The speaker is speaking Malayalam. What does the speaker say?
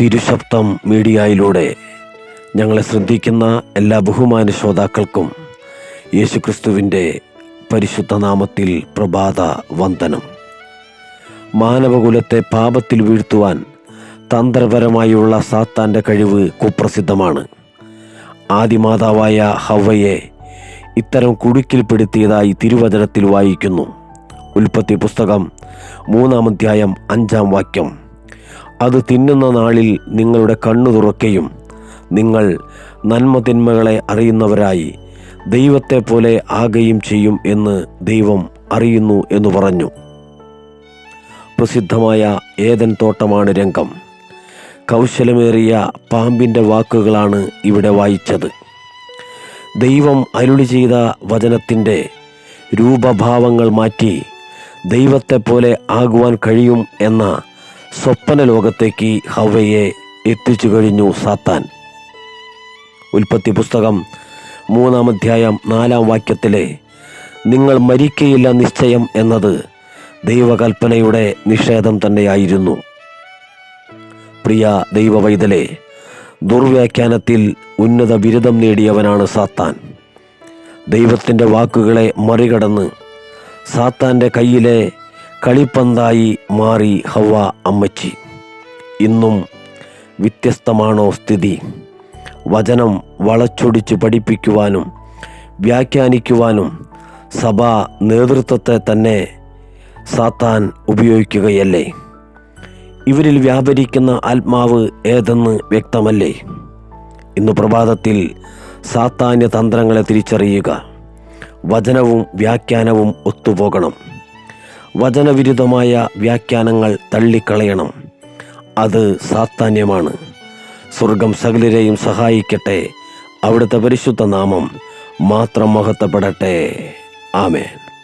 തിരുശബ്ദം മീഡിയയിലൂടെ ഞങ്ങളെ ശ്രദ്ധിക്കുന്ന എല്ലാ ബഹുമാന ശ്രോതാക്കൾക്കും യേശുക്രിസ്തുവിന്റെ പരിശുദ്ധ നാമത്തിൽ പ്രഭാത വന്ദനം. മാനവകുലത്തെ പാപത്തിൽ വീഴ്ത്തുവാൻ തന്ത്രപരമായുള്ള സാത്താന്റെ കഴിവ് കുപ്രസിദ്ധമാണ്. ആദിമാതാവായ ഹവയെ ഇത്തരം കുടുക്കിൽപ്പെടുത്തിയതായി തിരുവചനത്തിൽ വായിക്കുന്നു. ഉൽപ്പത്തി പുസ്തകം മൂന്നാം അധ്യായം അഞ്ചാം വാക്യം. അത് തിന്നുന്ന നാളിൽ നിങ്ങളുടെ കണ്ണു തുറക്കുകയും നിങ്ങൾ നന്മ തിന്മകളെ അറിയുന്നവരായി ദൈവത്തെ പോലെ ആകുകയും ചെയ്യും എന്ന് ദൈവം അറിയുന്നു എന്ന് പറഞ്ഞു. പ്രസിദ്ധമായ ഏതൻ തോട്ടമാണ് രംഗം. കൗശലമേറിയ പാമ്പിന്റെ വാക്കുകളാണ് ഇവിടെ വായിച്ചത്. ദൈവം അരുളി ചെയ്ത വചനത്തിന്റെ രൂപഭാവങ്ങൾ മാറ്റി ദൈവത്തെ പോലെ ആകുവാൻ കഴിയും എന്ന സ്വപ്ന ലോകത്തേക്ക് ഹവയെ എത്തിച്ചു കഴിഞ്ഞു സാത്താൻ. ഉൽപ്പത്തി പുസ്തകം മൂന്നാം അധ്യായം നാലാം വാക്യത്തിലെ നിങ്ങൾ മരിക്കയില്ല നിശ്ചയം എന്നത് ദൈവകൽപ്പനയുടെ നിഷേധം തന്നെയായിരുന്നു. പ്രിയ ദൈവവൈതലെ ദുർവ്യാഖ്യാനത്തിൽ ഉന്നത ബിരുദം നേടിയവനാണ് സാത്താൻ. ദൈവത്തിന്റെ വാക്കുകളെ മറികടന്ന് സാത്താന്റെ കയ്യിലെ കളിപ്പന്തായി മാറി ഹവ അമ്മച്ചി. ഇന്നും വ്യത്യസ്തമാണോ സ്ഥിതി? വചനം വളച്ചൊടിച്ച് പഠിപ്പിക്കുവാനും വ്യാഖ്യാനിക്കുവാനും സഭാ നേതൃത്വത്തെ തന്നെ സാത്താൻ ഉപയോഗിക്കുകയല്ലേ? ഇവരിൽ വ്യാപരിക്കുന്ന ആത്മാവ് ഏതെന്ന് വ്യക്തമല്ലേ? ഇന്ന് പ്രഭാതത്തിൽ സാത്താന്യ തന്ത്രങ്ങളെ തിരിച്ചറിയുക. വചനവും വ്യാഖ്യാനവും ഒത്തുപോകണം. വചനവിരുദ്ധമായ വ്യാഖ്യാനങ്ങൾ തള്ളിക്കളയണം. അത് സാത്താന്യമാണ്. സ്വർഗം സകലരെയും സഹായിക്കട്ടെ. അവിടുത്തെ പരിശുദ്ധ നാമം മാത്രം മഹത്വപ്പെടട്ടെ. ആമേൻ.